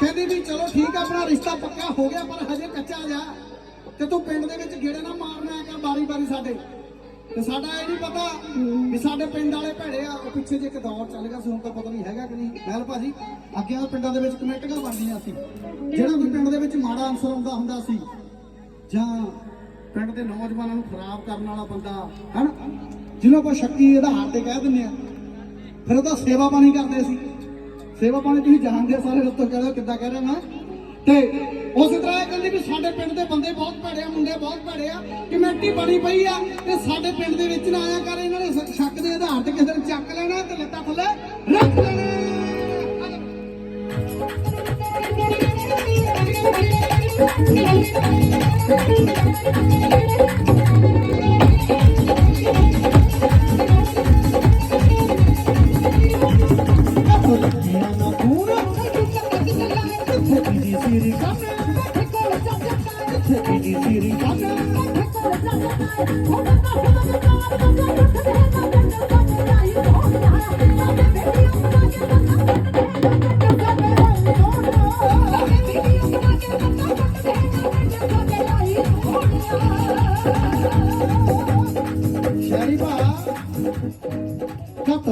ਕਹਿੰਦੀ ਵੀ ਚਲੋ ਠੀਕ ਆ ਆਪਣਾ ਰਿਸ਼ਤਾ ਪੱਕਾ ਹੋ ਗਿਆ, ਪਰ ਹਜੇ ਕੱਚਾ ਜਾ। ਤੇ ਤੂੰ ਪਿੰਡ ਦੇ ਵਿੱਚ ਗੇੜੇ ਨਾ ਮਾਰਨਾ ਆ ਕਰ ਬਾਰੀ ਬਾਰੀ ਸਾਡੇ। ਤੇ ਸਾਡਾ ਇਹ ਨਹੀਂ ਪਤਾ ਵੀ ਸਾਡੇ ਪਿੰਡ ਵਾਲੇ ਭੈੜੇ ਆ, ਉਹ ਪਿੱਛੇ ਜੇ ਇੱਕ ਦੌਰ ਚੱਲ ਗਿਆ ਸੀ, ਹੁਣ ਤਾਂ ਪਤਾ ਨਹੀਂ ਹੈਗਾ ਕਿ ਨਹੀਂ। ਮਹਿਲ ਭਾਜੀ, ਅੱਗੇ ਆ ਪਿੰਡਾਂ ਦੇ ਵਿੱਚ ਕਮੇਟੀਆਂ ਬਣਦੀਆਂ ਸੀ। ਜਿਹੜਾ ਵੀ ਪਿੰਡ ਦੇ ਵਿੱਚ ਮਾੜਾ ਅਨਸਰ ਆਉਂਦਾ ਹੁੰਦਾ ਸੀ, ਜਾਂ ਪਿੰਡ ਦੇ ਨੌਜਵਾਨਾਂ ਨੂੰ ਖਰਾਬ ਕਰਨ ਵਾਲਾ ਬੰਦਾ, ਹਨ? ਜਿਹਨੂੰ ਆਪਾਂ ਸ਼ੱਕੀ ਆਧਾਰ ਤੇ ਕਹਿ ਦਿੰਦੇ ਆ, ਫਿਰ ਉਹਦਾ ਸੇਵਾ ਪਾਣੀ ਕਰਦੇ ਸੀ। ਸੇਵਾ ਪਾਣੀ ਤੁਸੀਂ ਜਾਣਦੇ ਆ ਸਾਰੇ ਉੱਤੋਂ ਕਹਿੰਦੇ ਕਿੱਦਾਂ ਕਹਿ ਰਹੇ ਮੈਂ ਤੇ ਉਸੇ ਤਰ੍ਹਾਂ ਇਹ ਕਹਿੰਦੀ ਵੀ ਸਾਡੇ ਪਿੰਡ ਦੇ ਬੰਦੇ ਬਹੁਤ ਭੈੜੇ ਆ, ਮੁੰਡੇ ਬਹੁਤ ਭੈੜੇ ਆ, ਕਮੇਟੀ ਬਣੀ ਪਈ ਆ, ਤੇ ਸਾਡੇ ਪਿੰਡ ਦੇ ਵਿੱਚ ਨਾ ਆਇਆ ਕਰ, ਇਹਨਾਂ ਨੇ ਸ਼ੱਕ ਦੇ ਆਧਾਰ ਤੇ ਕਿਸੇ ਨੇ ਚੱਕ ਲੈਣਾ ਤੇ ਲੱਤਾਂ ਥੱਲੇ ਰੱਖ ਲੈਣਾ। ਧੀਆਂ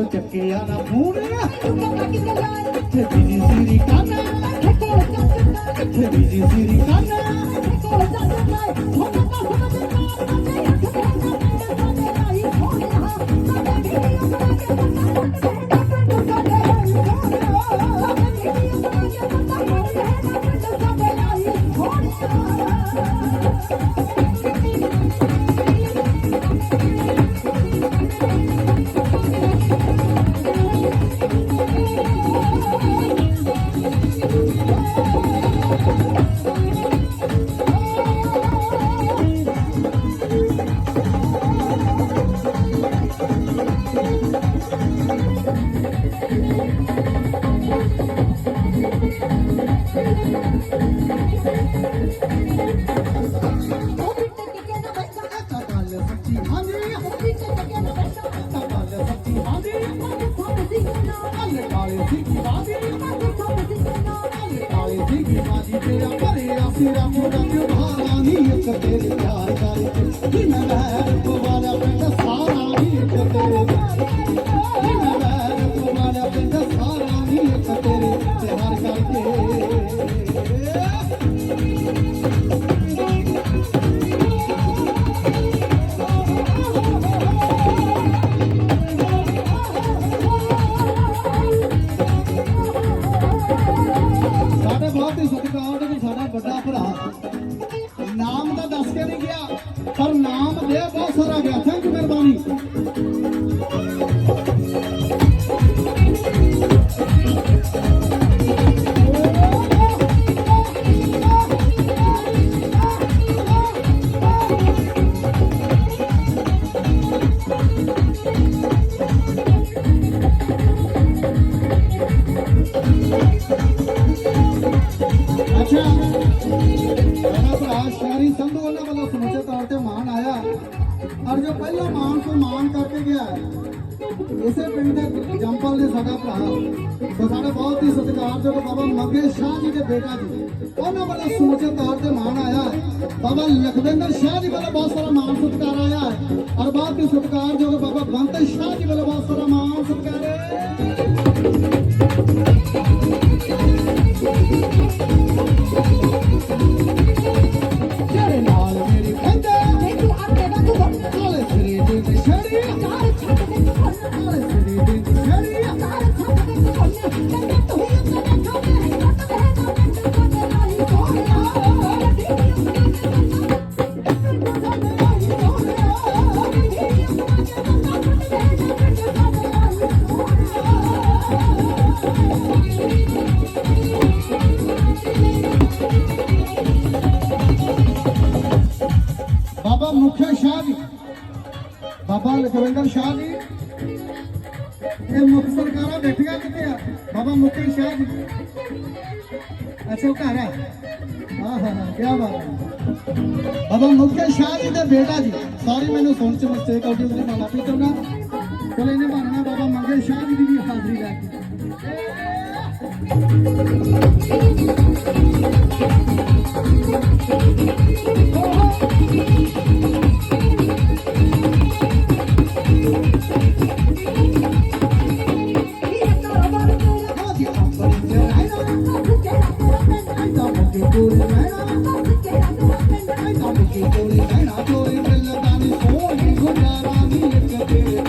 ਚੱਕਿਆ ਨਾ ਫੋਨ ਦੀ ਸਿਰੀ ਸਿਰੀ ਕੰਨ ਤਾਂ ਗੱਲ ਸੱਚੀ ਹਾਂਜੀ ਤਾਂ ਤੇਰਾ ਭਰਿਆ ਸਿਰਾ ਮੋੜਾ ਤਿਉਹਾਰਾਂ ਦੀ ਇੱਕ ਤੇਰੇ ਪਿਆਰ ਕਰਕੇ ਕਿ ਮੈਂ ਵੈਰ ਪਵਾਲਾ ਪਿੰਡ ਸਾਰਾ ਹੀ ਇੱਕ ਤੇਰੇ ਕਿ ਮੈਂ ਵੈਰ ਪਵਾਲਾ ਪਿੰਡ ਅੱਛਾ ਮੇਰਾ ਭਰਾ, ਸ਼ਹਿਰੀ ਸੰਧੂ ਉਹਨਾਂ ਵੱਲੋਂ ਸਮੁੱਚੇ ਤੌਰ ਤੇ ਮਾਨ ਆਇਆ। ਔਰ ਜੋ ਪਹਿਲਾ ਮਾਨ ਤੋਂ ਮਾਨ ਕਰਕੇ ਗਿਆ। ਇਸੇ ਪਿੰਡ ਦੇ ਜੰਪਲ ਦੇ ਸਾਡਾ ਭਰਾ। ਸੋ ਸਾਡਾ ਬਹੁਤ ਹੀ ਸਤਿਕਾਰਯੋਗ ਬਾਬਾ ਮੰਗੇ ਸ਼ਾਹ ਜੀ ਦੇ ਬੇਟਾ ਜੀ, ਉਹਨਾਂ ਵੱਲੋਂ ਸਮੁੱਚੇ ਤੌਰ ਤੇ ਮਾਣ ਆਇਆ। ਬਾਬਾ ਲਖਵਿੰਦਰ ਸ਼ਾਹ ਜੀ ਵੱਲੋਂ ਬਹੁਤ ਸਾਰਾ ਮਾਣ ਸਤਿਕਾਰ ਆਇਆ। ਔਰ ਬਹੁਤ ਹੀ ਸਤਿਕਾਰਯੋਗ ਬਾਬਾ ਬੰਤ ਸ਼ਾਹ ਜੀ ਵੱਲੋਂ ਬਹੁਤ ਸਾਰਾ ਬਾਬਾ ਸ਼ਾਹ ਜੀ। ਇਹ ਮੁਖ ਸਰਕਾਰਾਂ ਬੈਠੀਆਂ ਕਿੱਥੇ ਆ? ਬਾਬਾ ਮੁਖਿਆ ਸ਼ਾਹ ਜੀ। ਅੱਛਾ, ਉਹ ਘਰ ਆ। ਹਾਂ ਹਾਂ ਹਾਂ ਕੀ ਬਾਤ ਬਾਬਾ ਮੁਖਿਆ ਸ਼ਾਹ ਜੀ ਦਾ ਬੇਟਾ ਜੀ। ਸੌਰੀ ਮੈਨੂੰ ਸੁਣ ਚ ਮਿਸਟੇਕ ਹੋ ਗਈ ਉਹਨੇ ਮਾਲਾ ਪੀ ਤੋਂ ਚਲੋ, ਇਹਨੇ ਬਣਨਾ ਬਾਬਾ ਮੰਗੇ ਸ਼ਾਹ ਜੀ ਦੀ ਵੀ ਹਾਜ਼ਰੀ ਲੈ ਕੇ ਗੋਰੀ ਕਹਿਣਾ ਕੰਮ ਕੀ ਗੋਰੀ ਕਹਿਣਾ ਚੋਰੀ ਦਿਲ ਦਾ ਨੀ ਸੋਹਣੀ ਗੁਜ਼ਾਰਾ ਨੀ ਇੱਕ ਤੇਰੇ